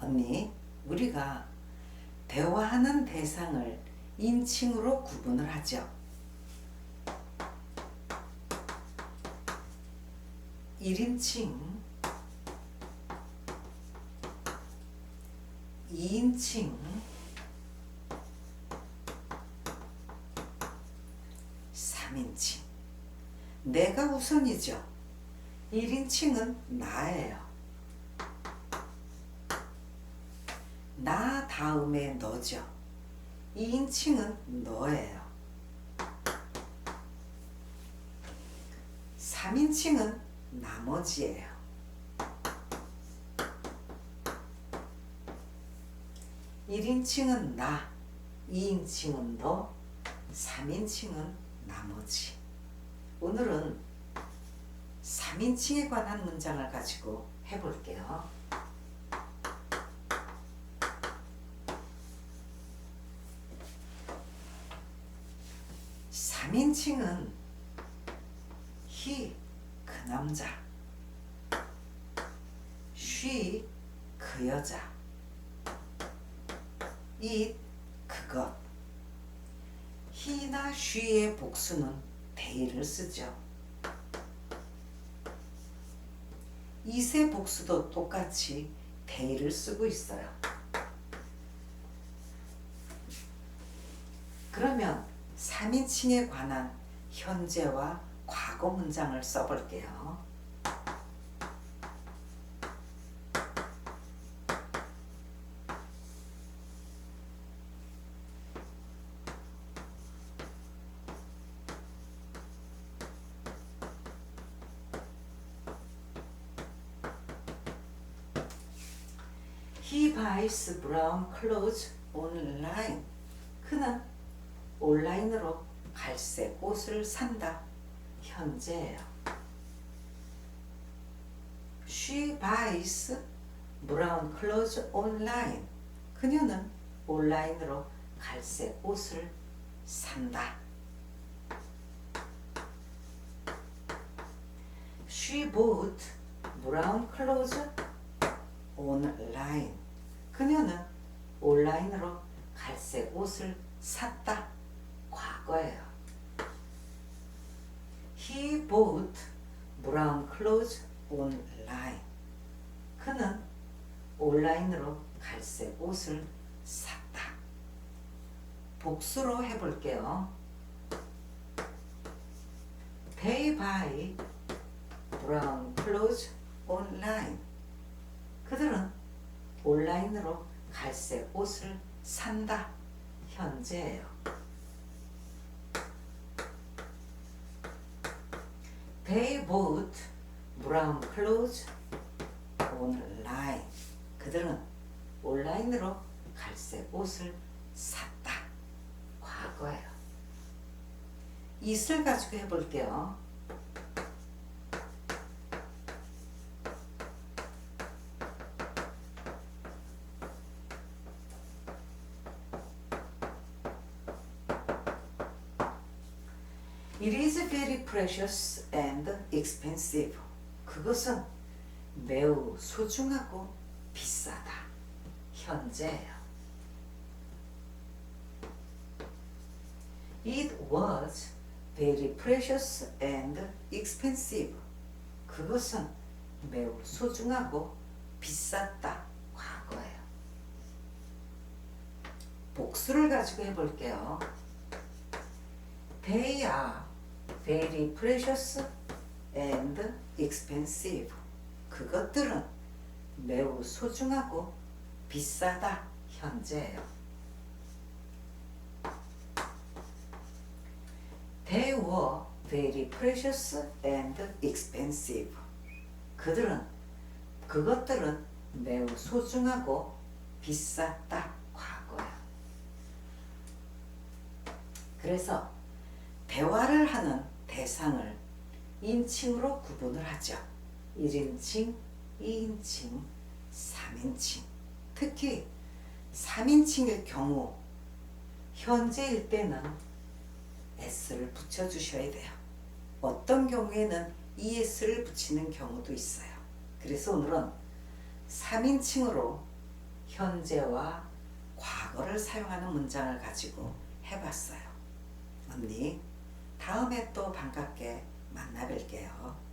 언니, 우리가 대화하는 대상을 인칭으로 구분을 하죠. 1인칭, 2인칭, 3인칭. 내가 우선이죠. 1인칭은 나예요. 나 다음에 너죠. 2인칭은 너예요. 3인칭은 나머지예요. 일인칭은 나, 2인칭은 너, 3인칭은 나머지. 오늘은 3인칭에 관한 문장을 가지고 해볼게요. 3인칭은 he, 그 남자. she, 그 여자. it, 그것. he나 she의 복수는 they를 쓰죠. it의 복수도 똑같이 they를 쓰고 있어요. 그러면 3인칭에 관한 현재와 과거 문장을 써볼게요. 그는 온라인으로 갈색 옷을 산다. 현재예요. She buys brown clothes online. 그녀는 온라인으로 갈색 옷을 산다. She bought brown clothes online. 그녀는 온라인으로 갈색 옷을 샀다. 과거예요. He bought brown clothes online. 그는 온라인으로 갈색 옷을 샀다. 복수로 해볼게요. They buy brown clothes online. 그들은 온라인으로 갈색 옷을 산다. 현재예요. They bought brown clothes online. 그들은 온라인으로 갈색 옷을 샀다. 과거예요. it을 가지고 해볼게요. It is very precious. 그것은 매우 소중하고 비싸다. 현재예요. It was very precious and expensive. 그것은 매우 소중하고 비쌌다. 과거예요. 복수를 가지고 해볼게요. They are very precious and expensive. 그것들은 매우 소중하고 비싸다. 현재예요. They very precious and expensive. 그들은 그것들은 매우 소중하고 비쌌다. 과거야. 그래서 대화를 하는 대상을 인칭으로 구분을 하죠. 1인칭, 2인칭, 3인칭. 특히 3인칭일 경우 현재일 때는 s를 붙여주셔야 돼요. 어떤 경우에는 es를 붙이는 경우도 있어요. 그래서 오늘은 3인칭으로 현재와 과거를 사용하는 문장을 가지고 해봤어요. 언니, 다음에 또 반갑게 만나 뵐게요.